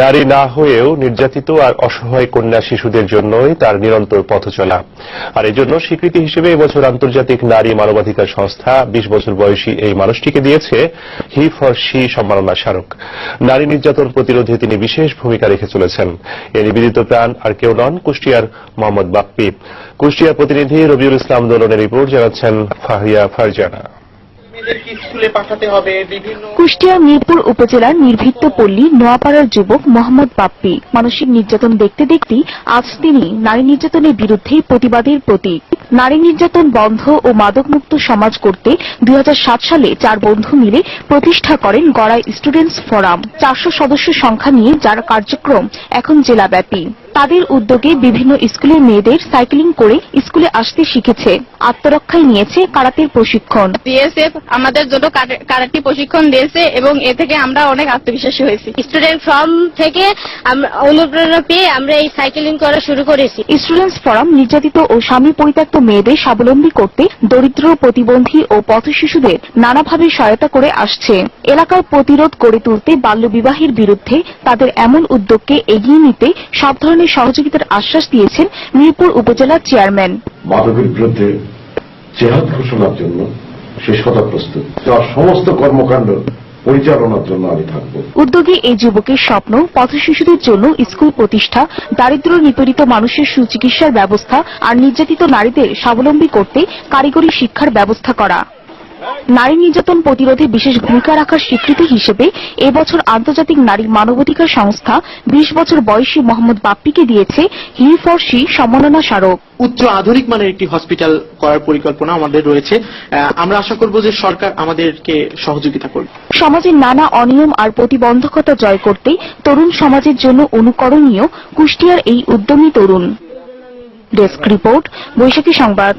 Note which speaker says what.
Speaker 1: নারী না হয়েও নির্যাতিত আর অসহায় কন্যা শিশুদের জন্যই তার নিরন্তর পথ চলা আর এজন্য স্বীকৃতি হিসেবে এবছর আন্তর্জাতিক নারী মানবাধিকার সংস্থা বিশ বছর বয়সী এই মানুষটিকে দিয়েছে হি ফর শি সম্মাননা স্মারক। নারী নির্যাতন প্রতিরোধে তিনি বিশেষ ভূমিকা রেখে চলেছেন। এ নিবেদিত প্রাণ আর কেউ নন কুষ্টিয়ার মোহাম্মদ বাপ্পি। কুষ্টিয়া প্রতিনিধি রবিউল ইসলাম দোলনের রিপোর্ট জানাচ্ছেন ফাহিয়া ফারজানা।
Speaker 2: বিভিন্ন
Speaker 3: কুষ্টিয়ার মিরপুর উপজেলার নির্ভীত্ত পল্লী নোয়াপাড়ার যুবক মোহাম্মদ বাপ্পি। মানসিক নির্যাতন দেখতে দেখতেই আজ তিনি নারী নির্যাতনের বিরুদ্ধে প্রতিবাদের প্রতীক। নারী নির্যাতন বন্ধ ও মাদকমুক্ত সমাজ করতে দুই হাজার সাত সালে চার বন্ধু মিলে প্রতিষ্ঠা করেন গড়াই স্টুডেন্টস ফোরাম। চারশো সদস্য সংখ্যা নিয়ে যার কার্যক্রম এখন জেলাব্যাপী। তাদের উদ্যোগে বিভিন্ন স্কুলের মেয়েদের সাইক্লিং করে স্কুলে আসতে শিখেছে। আত্মরক্ষায় নিয়েছে কারাতের প্রশিক্ষণ।
Speaker 4: বিএসএফ আমাদের জন্য কারাটি প্রশিক্ষণ দিয়েছে এবং এ থেকে আমরা অনেক আত্মবিশ্বাসী হয়েছি।
Speaker 5: স্টুডেন্ট ফর্ম থেকে অনুপ্রেরণা পেয়ে আমরা এই সাইকেলিং করা শুরু করেছি।
Speaker 3: স্টুডেন্টস ফোরাম নির্যাতিত ও স্বামী পরিত্যক্ত মেয়েদের স্বাবলম্বী করতে দরিদ্র প্রতিবন্ধী ও পথ শিশুদের নানাভাবে সহায়তা করে আসছে। এলাকার প্রতিরোধ গড়ে তুলতে বাল্যবিবাহের বিরুদ্ধে তাদের এমন উদ্যোগকে এগিয়ে নিতে সব ধরনের সহযোগিতার আশ্বাস দিয়েছেন মিরপুর উপজেলার চেয়ারম্যান।
Speaker 6: মাদকের বিরুদ্ধে জেহাদ ঘোষণার জন্য শেষ কথা প্রস্তুত। তার সমস্ত কর্মকাণ্ড পরিচালনার জন্য আমি থাকব।
Speaker 3: উদ্যোগে এই যুবকের স্বপ্ন পথ শিশুদের জন্য স্কুল প্রতিষ্ঠা দারিদ্র নিপীড়িত মানুষের সুচিকিৎসার ব্যবস্থা আর নির্যাতিত নারীদের স্বাবলম্বী করতে কারিগরি শিক্ষার ব্যবস্থা করা। নারী নির্যাতন প্রতিরোধে বিশেষ ভূমিকা রাখার স্বীকৃতি হিসেবে এবছর আন্তর্জাতিক নারী মানবাধিকার সংস্থা বিশ বছর বয়সী মোহাম্মদ বাপ্পিকে দিয়েছে হি ফর শি সম্মাননা স্মারক।
Speaker 2: উচ্চ আধুনিক মানের একটি হসপিটাল করার পরিকল্পনা আমাদের রয়েছে। আমরা আশা করব যে সরকার আমাদেরকে সহযোগিতা করবে।
Speaker 3: সমাজের নানা অনিয়ম আর প্রতিবন্ধকতা জয় করতে তরুণ সমাজের জন্য অনুকরণীয় কুষ্টিয়ার এই উদ্যমী তরুণ। ডেস্ক রিপোর্ট বৈশাখী সংবাদ।